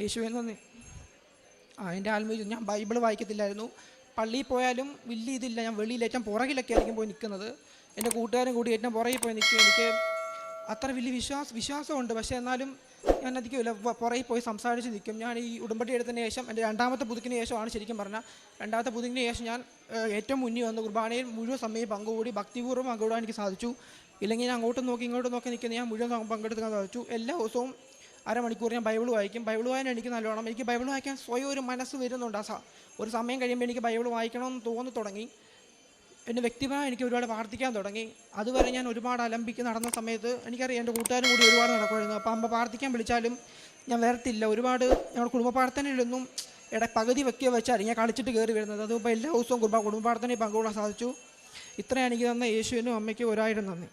യേശുവെ നന്ദി. ആ എന്റെ ആത്മീയ ഞാൻ ബൈബിൾ വായിക്കത്തില്ലായിരുന്നു. പള്ളിയിൽ പോയാലും വലിയ ഇതില്ല. ഞാൻ വെളിയിൽ ഏറ്റവും പുറകിലൊക്കെ ആയിരിക്കും പോയി നിൽക്കുന്നത്. എന്റെ കൂട്ടുകാരും കൂടി ഏറ്റവും പുറകിൽ പോയി നിൽക്കും എനിക്ക് അത്ര വലിയ വിശ്വാസം വിശ്വാസമുണ്ട്. പക്ഷേ എന്നാലും ഞാൻ അധികമില്ല പുറകിൽ പോയി സംസാരിച്ച് നിൽക്കും. ഞാൻ ഈ ഉടമ്പടി എടുത്തതിന് ശേഷം എന്റെ രണ്ടാമത്തെ പുതുക്കിന് ശേഷമാണ് ശരിക്കും പറഞ്ഞാൽ. രണ്ടാമത്തെ പുതുക്കിന് ശേഷം ഞാൻ ഏറ്റവും മുന്നിൽ വന്ന് കുർബാനയിൽ മുഴുവൻ സമയം പങ്കുകൂടി ഭക്തിപൂർവം പങ്കുകൂടാൻ എനിക്ക് സാധിച്ചു. ഇല്ലെങ്കിൽ ഞാൻ അങ്ങോട്ടും നോക്കി ഇങ്ങോട്ടും നോക്കി നിൽക്കുന്ന ഞാൻ മുഴുവൻ പങ്കെടുക്കാൻ സാധിച്ചു. എല്ലാ ദിവസവും അരമണിക്കൂർ ഞാൻ ബൈബിൾ വായിക്കും. ബൈബിൾ വായന എനിക്ക് നല്ലോണം എനിക്ക് ബൈബിൾ വായിക്കാൻ സ്വയം ഒരു മനസ്സ് വരുന്നുണ്ട് ആ ഒരു സമയം കഴിയുമ്പോൾ എനിക്ക് ബൈബിൾ വായിക്കണമെന്ന് തോന്നി തുടങ്ങി. എന്റെ വ്യക്തിപരമായി എനിക്ക് ഒരുപാട് പ്രാർത്ഥിക്കാൻ തുടങ്ങി. അതുവരെ ഞാൻ ഒരുപാട് അലമ്പിക്ക് നടന്ന സമയത്ത് എനിക്കറിയാം എന്റെ കൂട്ടുകാരും കൂടി ഒരുപാട് നടക്കുമായിരുന്നു. അപ്പോൾ അമ്മ പ്രാർത്ഥിക്കാൻ വിളിച്ചാലും ഞാൻ വരത്തില്ല. ഒരുപാട് ഞങ്ങളുടെ കുടുംബ പ്രാർത്ഥനയിലൊന്നും ഇട പകുതി വെക്കുക വെച്ചാൽ ഞാൻ കളിച്ചിട്ട് കയറി വരുന്നത്. അതുപോലെ എല്ലാ ദിവസവും കുടുംബ കുടുംബ പ്രാർത്ഥനയിൽ പങ്കുകൊള്ളാൻ സാധിച്ചു. ഇത്രയാണ് എനിക്ക് തന്ന യേശുവിനും അമ്മയ്ക്കും ഒരായിരം നന്ദി.